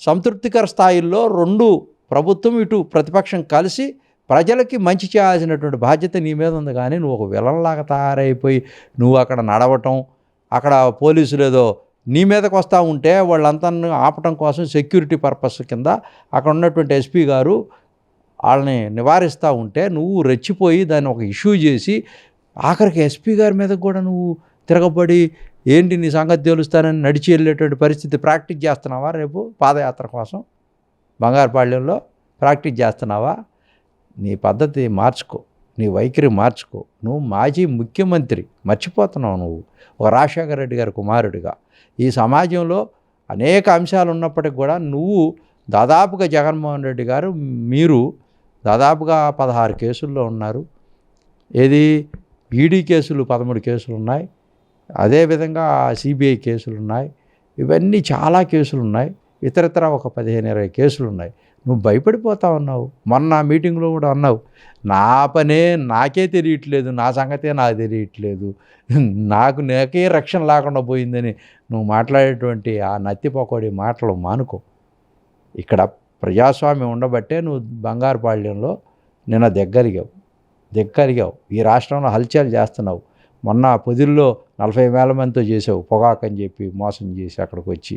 సంతృప్తికర స్థాయిల్లో రెండు ప్రభుత్వం ఇటు ప్రతిపక్షం కలిసి ప్రజలకి మంచి చేయాల్సినటువంటి బాధ్యత నీ మీద ఉంది కానీ నువ్వు ఒక విలన్లాగా తయారైపోయి నువ్వు అక్కడ నడవటం అక్కడ పోలీసులు ఏదో నీ మీదకి వస్తూ ఉంటే వాళ్ళంతా ఆపటం కోసం సెక్యూరిటీ పర్పస్ కింద అక్కడ ఉన్నటువంటి ఎస్పీ గారు వాళ్ళని నివారిస్తూ ఉంటే నువ్వు రెచ్చిపోయి దాన్ని ఒక ఇష్యూ చేసి ఆఖరికి ఎస్పీ గారి మీద కూడా నువ్వు తిరగబడి ఏంటి నీ సంగతి తెలుస్తానని నడిచి వెళ్ళేటువంటి పరిస్థితి ప్రాక్టీస్ చేస్తున్నావా రేపు పాదయాత్ర కోసం? బంగారుపాళ్యంలో ప్రాక్టీస్ చేస్తున్నావా? నీ పద్ధతి మార్చుకో నీ వైఖరి మార్చుకో. నువ్వు మాజీ ముఖ్యమంత్రి మర్చిపోతున్నావు నువ్వు. ఒక రాజశేఖర రెడ్డి గారి కుమారుడిగా. ఈ సమాజంలో అనేక అంశాలు ఉన్నప్పటికి కూడా నువ్వు దాదాపుగా జగన్మోహన్ రెడ్డి గారు మీరు దాదాపుగా పదహారు కేసుల్లో ఉన్నారు. ఏది? ఈడీ కేసులు పదమూడు కేసులు ఉన్నాయి. అదేవిధంగా సిబిఐ కేసులు ఉన్నాయి ఇవన్నీ చాలా కేసులు ఉన్నాయి ఇతరతర ఒక పదిహేను ఇరవై కేసులు ఉన్నాయి నువ్వు భయపడిపోతా ఉన్నావు మొన్న మీటింగ్లో కూడా అన్నావు. నా పనే నాకే తెలియట్లేదు. నా సంగతే నాకు తెలియట్లేదు. నాకు నాకే రక్షణ లేకుండా పోయిందని నువ్వు మాట్లాడేటువంటి ఆ నత్తిపోకోడి మాటలు మానుకో. ఇక్కడ ప్రజాస్వామ్యం ఉండబట్టే నువ్వు బంగారుపాళ్యంలో నిన్న దగ్గరిగావు. దగ్గరిగావు. ఈ రాష్ట్రంలో హల్చల్ చేస్తున్నావు. మొన్న పొదిల్లో నలభై వేల మందితో చేసావు పొగాకు అని చెప్పి మోసం చేసి అక్కడికి వచ్చి.